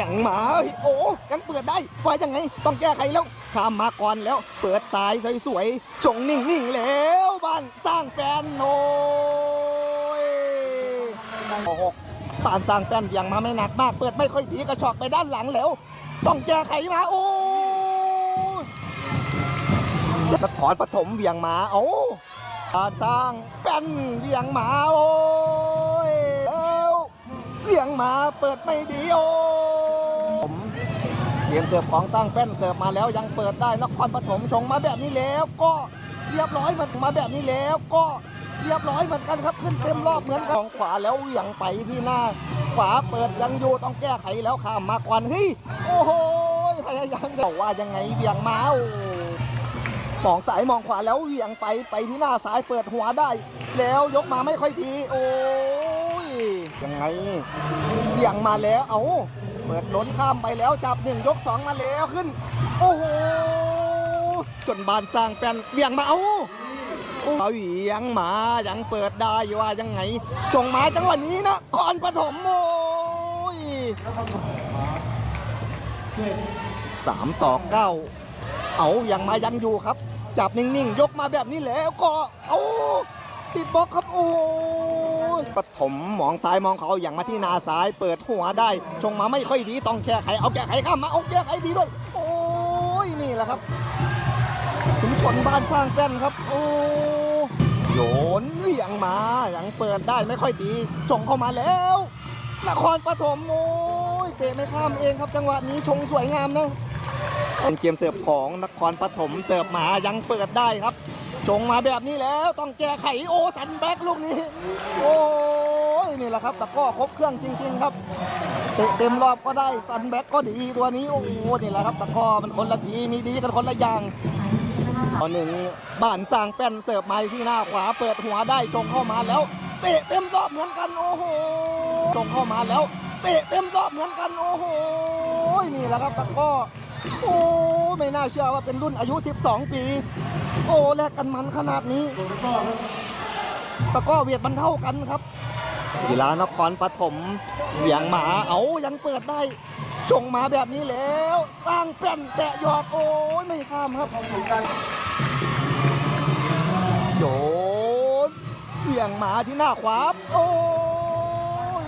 ยงหมาเฮ้ยโอ้ยังเปิดได้ว่ายังไงต้องแก้ไขแล้วข้ามมาก่อนแล้ว เปิดสายสวยๆชงนิ่งๆแล้วบ้านสร้างแฟนโน้ยโอ้โหบ้านสร้างแฟนเบี่ยงมาไม่หนักมากเปิดไม่ค่อยดีกระชอกไปด้านหลังแล้ว ต้องแก้ไขมาโอ้ยนครปฐมเบี่ยงมาโอ้บ้านสร้างแฟนเบี่ยงมาโอ้ยแล้วเบี่ยงมาเปิดไม่ดีโอ้ เตรียมเสิร์ฟของสร้างแป้นเสิร์ฟมาแล้วยังเปิดได้นครปฐมชงมาแบบนี้แล้วก็เรียบร้อยมันมาแบบนี้แล้วก็เรียบร้อยเหมือนกันครับขึ้นเต็มรอบเหมือนกันของขวาแล้วเหวี่ยงไปที่หน้า ขวาเปิดยังอยู่ต้องแก้ไขแล้วข้ามมาก่อนเฮ้ยโอ้โหพยายามจะว่ายังไงเหวี่ยงมาโอ้มองสายมองขวาแล้วเหวี่ยงไปไปที่หน้าซ้ายเปิดหัวได้ แล้วยกมาไม่ค่อยดีโอ้ยยังไงเหวี่ยงมาแล้วเอา ปิดล้นข้ามไปแล้วจับหนึ่งยกสองมาแล้วขึ้น โอ้โหจนบานสร้างแปนเหวี่ยงมาเอาเอาเหวี่ยงมายังเปิดได้อยู่ว่ายังไงจงมาจังหวะนี้นะคอนปฐมโอ้ยสามต่อเก้าเอายังมายังอยู่ครับ จับนิ่งๆ ยกมาแบบนี้แล้วก็ เอาติดบล็อกครับโอ้ ปฐมมองซ้ายมองเขาอย่างมาที่นาซ้ายเปิดหัวได้ ชงมาไม่ค่อยดีต้องแก้ไขเอาแก้ไขข้ามมาเอาแก้ไขดีด้วย โอ้ยนี่แหละครับชุมชนบ้านสร้างแป้นครับ โอ้โยนเหวี่ยงมายังเปิดได้ไม่ค่อยดีชงเข้ามาแล้วนครปฐมโอ้ยเตะไม่ข้ามเองครับจังหวะนี้ชงสวยงามนะเป็นเกมเสิร์ฟของนครปฐมเสิร์ฟมายังเปิดได้ครับ จงมาแบบนี้แล้วต้องแก้ไขโอสันแบ็กลูกนี้ โอ้ยนี่แหละครับตะก้อครบเครื่องจริง ๆ ครับเตะเต็มรอบก็ได้สันแบ็กก็ดีตัวนี้โอ้โหนี่แหละครับตะก้อมันคนละทีมีดีกันคนละอย่างตอนหนึ่งบ้านสร้างแป้นเสิร์ฟมาที่หน้าขวาเปิดหัวได้ชงเข้ามาแล้ว เตะเต็มรอบเหมือนกันโอ้โหชงเข้ามาแล้วเตะเต็มรอบเหมือนกันโอ้โหนี่แหละครับตะก้อโอ้ไม่น่าเชื่อว่าเป็นรุ่นอายุ 12 ปี โอ้แลกกันมันขนาดนี้ตะกร้อเวียดมันเท่ากันครับกีฬานครปฐมเหวี่ยงหมาเอายังเปิดได้ชงมาแบบนี้แล้ว สร้างแป้นแตะหยอดโอ้ยไม่ข้ามครับโยนเหวี่ยงหมาที่หน้าขวาโอ้ย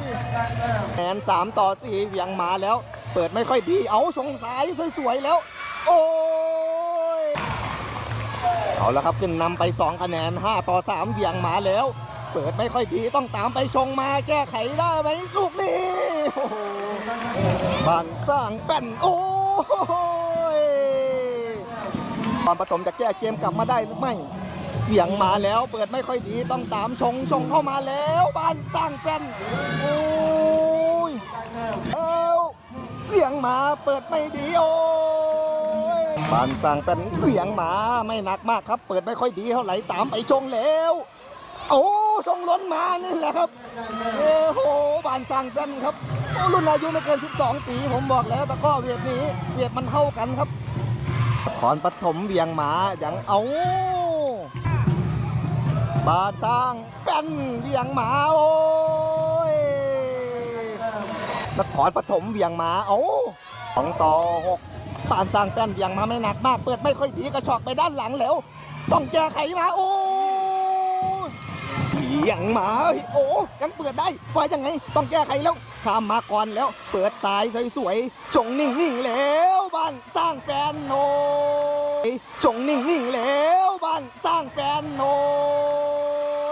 แอนสามต่อสี่เหวี่ยงมาแล้ว เปิดไม่ค่อยดีเอาสงสายสวยๆแล้ว โอ้ย เอาละครับขึ้นนำไป 2 คะแนน 5 ต่อ 3เหวี่ยงมาแล้ว เปิดไม่ค่อยดีต้องตามไปชงมาแก้ไขได้ไหมลูกนี้บ้านสร้างแป้นโอ้ยตอนปฐมจะแก้เกมกลับมาได้หรือไม่เหวี่ยงมาแล้วเปิดไม่ค่อยดีต้องตามชงชงเข้ามาแล้วบ้านสร้างแป้นโอ้ยเอ้าเหวี่ยงมาเปิดไม่ดีโอ้ย บานสร้างแป้นเหวี่ยงหมาไม่หนักมากครับ เปิดไม่ค่อยดีเท่าไหร่ตามไปชงแล้ว โอ้ชงล้นมานี่แหละครับเอ้โหบานสร้างแป้นครับโอ้รุ่นอายุไม่เกิน 12 ปีผมบอกแล้วตะก้อเวียดนี้เวียดมันเท่ากันครับขอนปฐมเวียงหมาอย่างเอาบาสร้างแป้นเวียงหมาโอ้ยนครปฐมเวียงหมาเอาสองต่อหก ปานสร้างแป้นเวียงมาไม่หนักมาก เปิดไม่ค่อยดีกระชอกไปด้านหลังแล้ว ต้องแก้ไขมาโอ้ยเวียงมาโอ้ยังเปิดได้ว่ายังไง ต้องแก้ไขแล้วข้ามมาก่อนแล้ว เปิดสายสวยๆชงนิ่งๆแล้วบ้านสร้างแฟนโนยชงนิ่งๆแล้วบ้านสร้างแฟนโน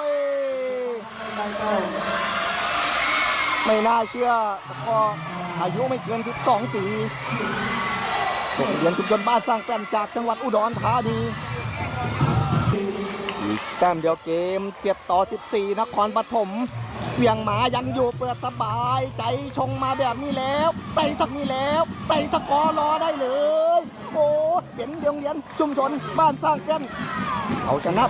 ยไม่น่าเชื่อแต่ก็อายุไม่เกิน 12 ปี เด็กเรียนชุมชนบ้านสร้างแฟนจากจังหวัดอุดรธานีอีกแต้มเดียวเกมเจ็บต่อ 14 นครปฐมเวียงหมายังอยู่เปิดสบาย ใจชงมาแบบนี้แล้วไต่สักนี้แล้วไต่สกอร์รอได้เลย โอ้เห็นโรงเรียนชุมชนบ้านสร้างแกันเอาชนะ